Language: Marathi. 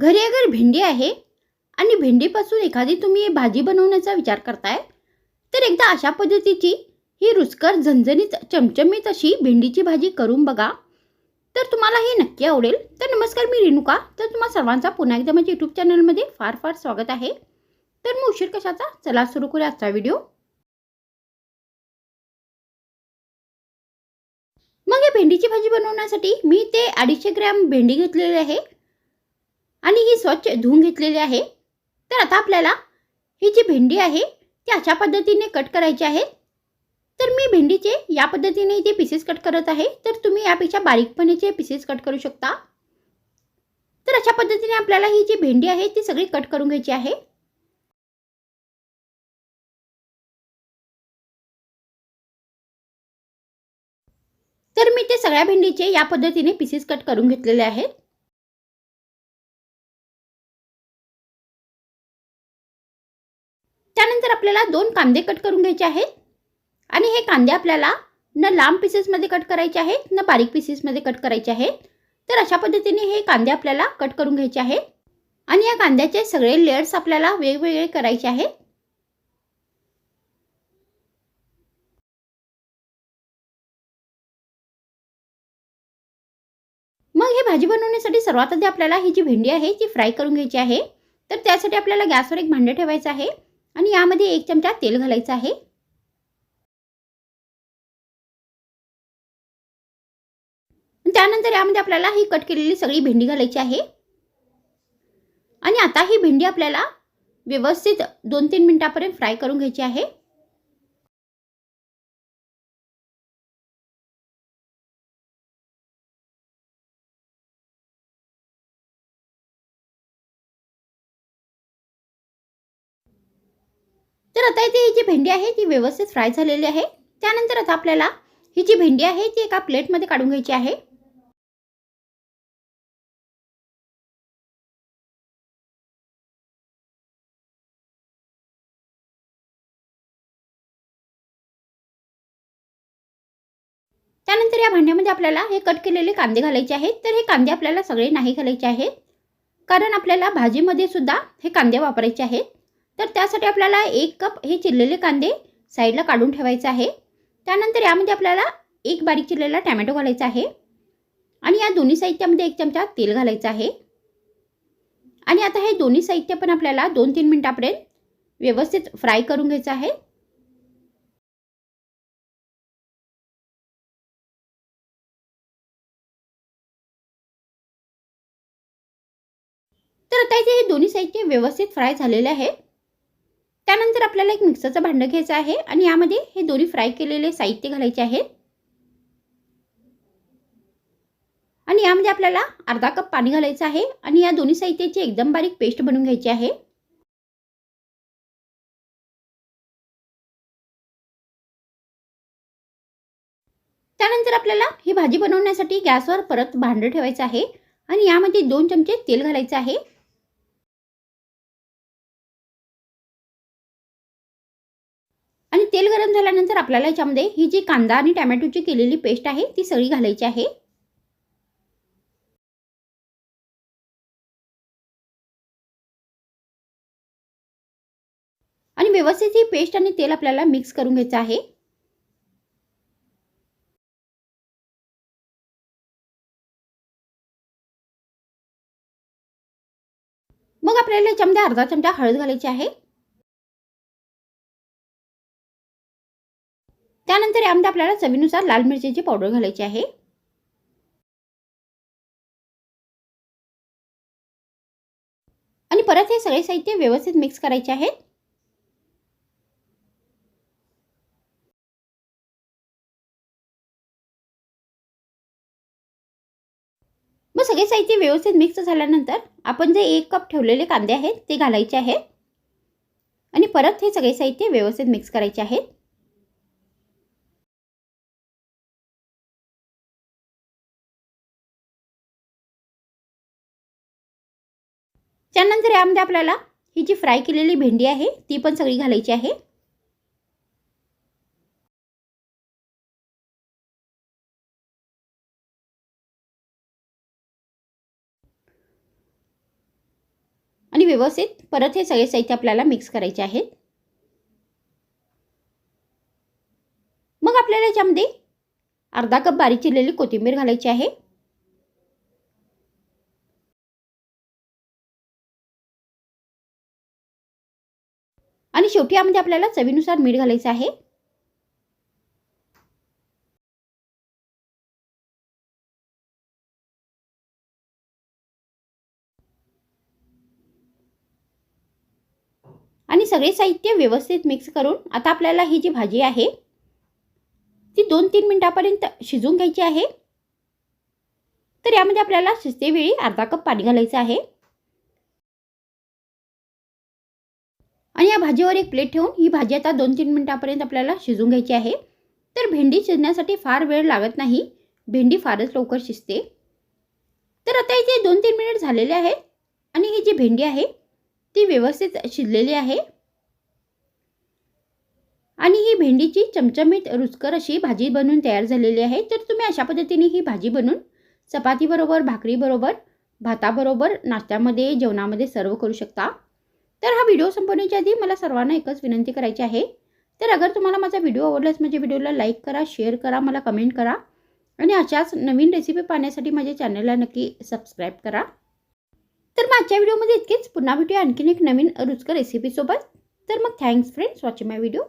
घरी अगर भेंडी आहे आणि भेंडीपासून एखादी तुम्ही भाजी बनवण्याचा विचार करताय तर एकदा अशा पद्धतीची ही रुचकर झणझणीत चमचमीत अशी भेंडीची भाजी करून बघा. तर तुम्हाला हे नक्की आवडेल. तर नमस्कार मी रेणुका. तर तुम्हा सर्वांचा पुन्हा एकदा माझ्या यूट्यूब चॅनलमध्ये फार फार स्वागत आहे. तर मग उशीर कशाचा? चला सुरू करूया आजचा व्हिडिओ. मग या भेंडीची भाजी बनवण्यासाठी मी ते अडीचशे ग्रॅम भेंडी घेतलेली आहे. आणि ही स्वच्छ धुवून घेतलेली आहे. तर आता आपल्याला ही जी भेंडी आहे ती अशा पद्धतीने कट करायची आहे. तर मी भेंडीचे या पद्धतीने इथे पीसेस कट करत आहे. तर तुम्ही यापेक्षा बारीकपणेचे पीसेस कट करू शकता. तर अशा पद्धतीने आपल्याला ही जी भेंडी आहे ती सगळी कट करून घ्यायची आहे. तर मी ते सगळ्या भेंडीचे या पद्धतीने पीसेस कट करून घेतलेले आहेत. त्यानंतर आपल्याला दोन कांदे कट करून घ्यायचे आहेत. आणि हे कांदे आपल्याला न लांब पीसेसमध्ये कट करायचे आहेत न बारीक पीसेसमध्ये कट करायचे आहेत. तर अशा पद्धतीने हे कांदे आपल्याला कट करून घ्यायचे आहेत. आणि या कांद्याचे सगळे लेयर्स आपल्याला वेगवेगळे करायचे आहेत. मग हे भाजी बनवण्यासाठी सर्वात आधी आपल्याला ही जी भेंडी आहे ती फ्राय करून घ्यायची आहे. तर त्यासाठी आपल्याला गॅसवर एक भांडे ठेवायचं आहे. आणि यामध्ये एक चमचा तेल घालायचं आहे. त्यानंतर यामध्ये आपल्याला ही कट केलेली सगळी भेंडी घालायची आहे. आणि आता ही भेंडी आपल्याला व्यवस्थित दोन तीन मिनिटापर्यंत फ्राय करून घ्यायची आहे. आता इथे ही जी भेंडी आहे ती व्यवस्थित फ्राय झालेली आहे. त्यानंतर आता आपल्याला ही जी भेंडी आहे ती एका प्लेटमध्ये काढून घ्यायची आहे. त्यानंतर या भांड्यामध्ये आपल्याला हे कट केलेले कांदे घालायचे आहेत. तर हे कांदे आपल्याला सगळे नाही घालायचे आहेत. कारण आपल्याला भाजीमध्ये सुद्धा हे कांदे वापरायचे आहेत. तर त्यासाठी आपल्याला एक कप हे चिरलेले कांदे साईडला काढून ठेवायचे आहे. त्यानंतर यामध्ये आपल्याला एक बारीक चिरलेला टॅमॅटो घालायचा आहे. आणि या दोन्ही साहित्यामध्ये एक चमचा तेल घालायचं आहे. आणि आता हे दोन्ही साहित्य पण आपल्याला दोन तीन मिनटापर्यंत व्यवस्थित फ्राय करून घ्यायचं आहे. तर आता इथे हे दोन्ही साहित्य व्यवस्थित फ्राय झालेले आहे. त्यानंतर आपल्याला एक मिक्सरचं भांडं घ्यायचं आहे आणि यामध्ये हे दोन्ही फ्राय केलेले साहित्य घालायचे आहेत आणि यामध्ये आपल्याला अर्धा कप पाणी घालायचं आहे आणि या दोन्ही साहित्याची एकदम बारीक पेस्ट बनवून घ्यायची आहे. त्यानंतर आपल्याला ही भाजी बनवण्यासाठी गॅसवर परत भांडं ठेवायचं आहे आणि यामध्ये दोन चमचे तेल घालायचं आहे. आणि तेल गरम झाल्यानंतर आपल्याला याच्यामध्ये ही जी कांदा आणि टॅमॅटोची केलेली पेस्ट आहे ती सगळी घालायची आहे. आणि व्यवस्थित ही पेस्ट आणि तेल आपल्याला मिक्स करून घ्यायचं आहे. मग आपल्याला याच्यामध्ये अर्धा चमचा हळद घालायची आहे. त्यानंतर यामध्ये आपल्याला चवीनुसार लाल मिरचीची पावडर घालायची आहे. आणि परत हे सगळे साहित्य व्यवस्थित मिक्स करायचे आहेत मग सगळे साहित्य व्यवस्थित मिक्स झाल्यानंतर आपण जे एक कप ठेवलेले कांदे आहेत ते घालायचे आहेत आणि परत हे सगळे साहित्य व्यवस्थित मिक्स करायचे आहेत तर यामध्ये आपल्याला ही जी फ्राय केलेली भेंडी आहे ती पण सगळी घालायची आहे. आणि व्यवस्थित परत हे सगळे साहित्य आपल्याला मिक्स करायचे आहेत. मग आपल्याला याच्यामध्ये अर्धा कप बारीक चिरलेली कोथिंबीर घालायची आहे. आणि शेवटी यामध्ये आपल्याला चवीनुसार मीठ घालायचं आहे. आणि सगळे साहित्य व्यवस्थित मिक्स करून आता आपल्याला ही जी भाजी आहे ती दोन तीन मिनटापर्यंत शिजवून घ्यायची आहे. तर यामध्ये आपल्याला शिजतेवेळी अर्धा कप पाणी घालायचं आहे. आणि या भाजीवर एक प्लेट ठेवून ही भाजी आता दोन तीन मिनटापर्यंत आपल्याला शिजून घ्यायची आहे. तर भेंडी शिजण्यासाठी फार वेळ लागत नाही. भेंडी फारच लवकर शिजते. तर आता इथे दोन तीन मिनिट झालेले आहेत आणि ही जी भेंडी आहे ती व्यवस्थित शिजलेली आहे. आणि ही भेंडीची चमचमीत रुचकर अशी भाजी बनवून तयार झालेली आहे. तर तुम्ही अशा पद्धतीने ही भाजी बनवून चपातीबरोबर भाकरीबरोबर भाताबरोबर नाश्त्यामध्ये जेवणामध्ये सर्व करू शकता. तर हा व्हिडिओ संपवण्याच्या आधी मला सर्वांना एकच विनंती करायची आहे. तर अगर तुम्हाला माझा व्हिडिओ आवडलाच माझ्या व्हिडिओला लाईक करा शेअर करा मला कमेंट करा. आणि अशाच नवीन रेसिपी पाहण्यासाठी माझ्या चॅनलला नक्की सबस्क्राईब करा. तर माझ्या व्हिडिओमध्ये इतकेच. पुन्हा भेटूया आणखीन एक नवीन रुचकर रेसिपीसोबत तर मग thanks friends watching my video